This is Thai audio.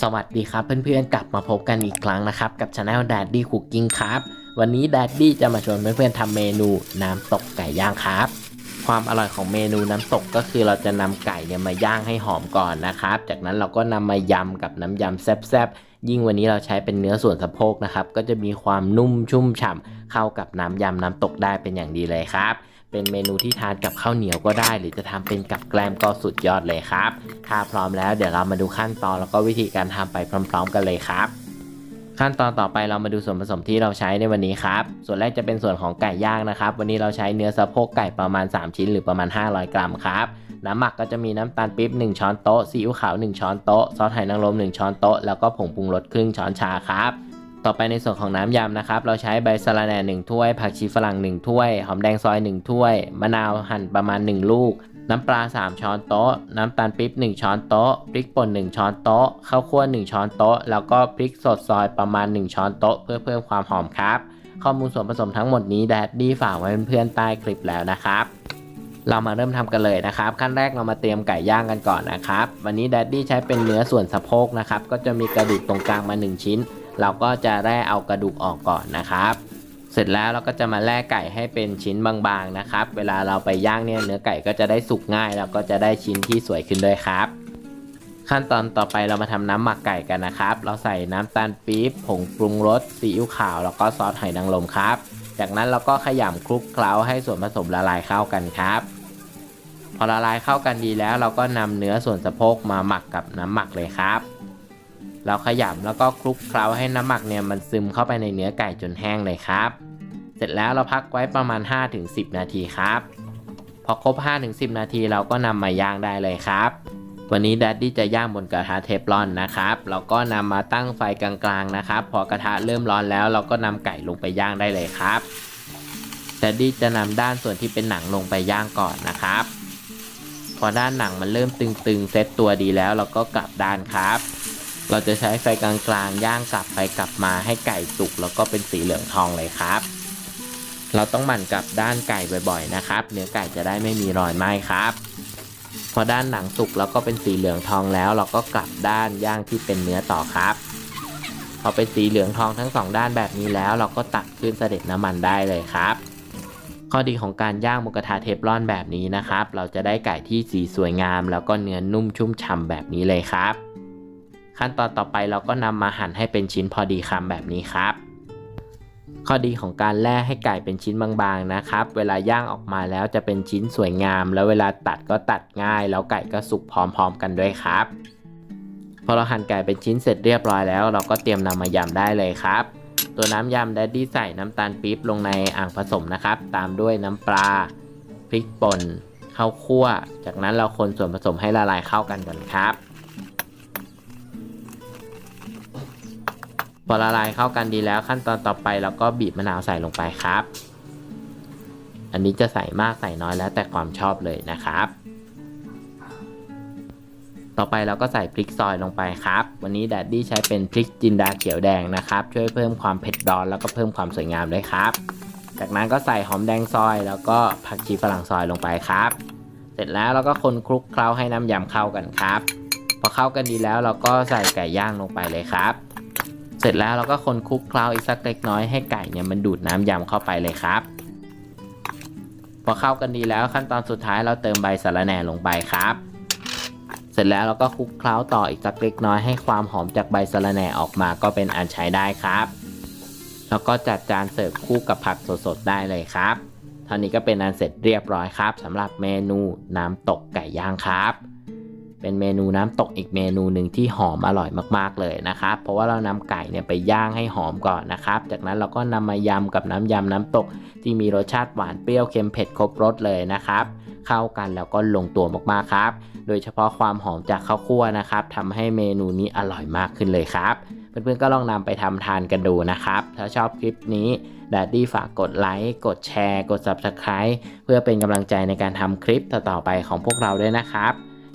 สวัสดีครับเพื่อนๆกลับมาพบกันอีกครั้งนะครับ กับช anel Daddy Cooking ครับ วันนี้ Daddy จะมาชวนเพื่อนๆทำเมนูน้ำตกไก่ย่างครับ ความอร่อยของเมนูน้ำตกก็คือเราจะนำไก่เนี่ยมาย่างให้หอมก่อนนะครับ จากนั้นเราก็นำมายำกับน้ำยำแซ่บๆยิ่งวันนี้เราใช้เป็นเนื้อส่วนสะโพกนะครับ ก็จะมีความนุ่มชุ่มฉ่ำเข้ากับน้ำยำน้ำตกได้เป็นอย่างดีเลยครับ เป็นเมนูที่ทานกับข้าวเหนียวก็ได้ หรือจะทำเป็นกับแกล้มก็สุดยอดเลยครับ ถ้าพร้อมแล้วเดี๋ยวเรามาดูขั้นตอนแล้วก็วิธีการทำไปพร้อม ๆ กันเลยครับขั้นตอนต่อไปเรามาดูส่วนผสมที่เราใช้ในวันนี้ครับ ส่วนแรกจะเป็นส่วนของไก่ย่างนะครับ วันนี้เราใช้เนื้อสะโพกไก่ประมาณ 3 ชิ้นหรือประมาณ 500 กรัมครับ น้ำหมักก็จะมีน้ำตาลปี๊บ1 ช้อนโต๊ะ ซีอิ๊วขาว 1 ช้อนโต๊ะ ซอสหอยนางรม 1 ช้อนโต๊ะ แล้วก็ผงปรุงรสครึ่งช้อนชาครับ ต่อไปในส่วนของน้ำยำนะครับ เราใช้ใบสะระแหน่1ถ้วย ผักชีฝรั่ง 1 ถ้วย หอมแดงซอย 1 ถ้วย มะนาวหั่นประมาณ 1 ลูก น้ำปลา 3 ช้อนโต๊ะ น้ำตาลปี๊บ1 ช้อนโต๊ะ พริกป่น 1 ช้อนโต๊ะ ข้าวคั่ว 1 ช้อนโต๊ะ แล้วก็พริกสดซอยประมาณ 1 ช้อนโต๊ะ เพื่อเพิ่มความหอมครับ ข้อมูลส่วนผสมทั้งหมดนี้แดดดี้ฝากไว้เพื่อนๆใต้คลิปแล้วนะครับเรามาเริ่มทำกันเลยนะครับ ขั้นแรกเรามาเตรียมไก่ย่างกันก่อนนะครับ วันนี้แดดดี้ใช้เป็นเนื้อส่วนสะโพกนะครับ ก็จะมีกระดูกตรงกลางมา 1 ชิ้น เราก็จะแร่เอากระดูกออกก่อนนะครับ เสร็จแล้วเราก็จะมาแล่ไก่ให้เป็นชิ้นบางๆนะครับ เวลาเราไปย่างเนี่ยเนื้อไก่ก็จะได้สุกง่ายแล้วก็จะได้ชิ้นที่สวยขึ้นด้วยครับ ขั้นตอนต่อไปเรามาทำน้ำหมักไก่กันนะครับ เราใส่น้ำตาลปี๊บผงปรุงรสซีอิ๊วขาวแล้วก็ซอสหอยนางรมครับ จากนั้นเราก็ขยำคลุกเคล้าให้ส่วนผสมละลายเข้ากันครับพอละลายเข้ากันดีแล้วเราก็นำเนื้อส่วนสะโพกมาหมักกับน้ำหมักเลยครับ เราขยำแล้วก็คลุกเคล้าให้น้ำหมักเนี่ยมันซึมเข้าไปในเนื้อไก่จนแห้งเลยครับ เสร็จแล้วเราพักไว้ประมาณ 5-10 นาทีครับ พอครบ 5-10 นาทีเราก็นำมาย่างได้เลยครับ วันนี้แดดดี้จะย่างบนกระทะเทฟลอนนะครับเราก็นำมาตั้งไฟกลางๆนะครับ พอกระทะเริ่มร้อนแล้วเราก็นำไก่ลงไปย่างได้เลยครับแดดดี้จะนำด้านส่วนที่เป็นหนังลงไปย่างก่อนนะครับ พอด้านหนังมันเริ่มตึงๆเซตตัวดีแล้วเราก็กลับด้านครับ เราจะใช้ไฟกลางๆย่างกลับไปกลับมาให้ไก่สุกแล้วก็เป็นสีเหลืองทองเลยครับ เราต้องหมั่นกลับด้านไก่บ่อยๆนะครับ เนื้อไก่จะได้ไม่มีรอยไหม้ครับ พอด้านหนังสุกแล้วก็เป็นสีเหลืองทองแล้ว เราก็กลับด้านย่างที่เป็นเนื้อต่อครับ พอเป็นสีเหลืองทองทั้งสองด้านแบบนี้แล้ว เราก็ตักขึ้นเสด็จน้ำมันได้เลยครับข้อดีของการย่างหมูกระทะเทฟลอนแบบนี้นะครับ เราจะได้ไก่ที่สีสวยงาม แล้วก็เนื้อนุ่มชุ่มฉ่ำแบบนี้เลยครับ ขั้นตอนต่อไปเราก็นำมาหั่นให้เป็นชิ้นพอดีคำแบบนี้ครับ ข้อดีของการแล่ให้ไก่เป็นชิ้นบางๆนะครับ เวลาย่างออกมาแล้วจะเป็นชิ้นสวยงาม แล้วเวลาตัดก็ตัดง่าย แล้วไก่ก็สุกพร้อมๆกันด้วยครับ พอเราหั่นไก่เป็นชิ้นเสร็จเรียบร้อยแล้ว เราก็เตรียมนำมายำได้เลยครับ ตัวน้ำยำแดดดี้ใส่น้ำตาลปี๊บลงในอ่างผสมนะครับ ตามด้วยน้ำปลาพริกป่นข้าวคั่ว จากนั้นเราคนส่วนผสมให้ละลายเข้ากันก่อนครับ พอละลายเข้ากันดีแล้วขั้นตอนต่อไปเราก็บีบมะนาวใส่ลงไปครับ อันนี้จะใส่มากใส่น้อยแล้วแต่ความชอบเลยนะครับ ต่อไปเราก็ใส่พริกซอยลงไปครับ วันนี้แดดดี้ใช้เป็นพริกจินดาเขียวแดงนะครับ ช่วยเพิ่มความเผ็ดร้อนแล้วก็เพิ่มความสวยงามด้วยครับ จากนั้นก็ใส่หอมแดงซอย แล้วก็ผักชีฝรั่งซอยลงไปครับ เสร็จแล้วเราก็คนคลุกเคล้าให้น้ำยำเข้ากันครับ พอเข้ากันดีแล้วเราก็ใส่ไก่ย่างลงไปเลยครับ เสร็จแล้วเราก็คนคลุกเคล้าอีกสักเล็กน้อยให้ไก่เนี่ยมันดูดน้ำยำเข้าไปเลยครับ พอเข้ากันดีแล้วขั้นตอนสุดท้ายเราเติมใบสะระแหน่ลงไปครับ เสร็จแล้วเราก็คลุกเคล้าต่ออีกสักเล็กน้อยให้ความหอมจากใบสะระแหน่ออกมาก็เป็นอันใช้ได้ครับ แล้วก็จัดจานเสิร์ฟคู่กับผักสดๆได้เลยครับท่านี้ก็เป็นอันเสร็จเรียบร้อยครับสำหรับเมนูน้ำตกไก่ย่างครับ เป็นเมนูน้ำตกอีกเมนูหนึ่งที่หอมอร่อยมากๆเลยนะครับ เพราะว่าเรานำไก่เนี่ยไปย่างให้หอมก่อนนะครับ จากนั้นเราก็นำมายำกับน้ำยำน้ำตก ที่มีรสชาติหวานเปรี้ยวเค็มเผ็ดครบรสเลยนะครับ เข้ากันแล้วก็ลงตัวมากๆครับ โดยเฉพาะความหอมจากข้าวคั่วนะครับทำให้เมนูนี้อร่อยมากขึ้นเลยครับ เพื่อนๆก็ลองนำไปทำทานกันดูนะครับ ถ้าชอบคลิปนี้ดดดี้ฝากกดไลค์ กดแชร์ กด Subscribe เพื่อเป็นกำลังใจในการทำคลิปต่อๆไปของพวกเราด้วยนะครับ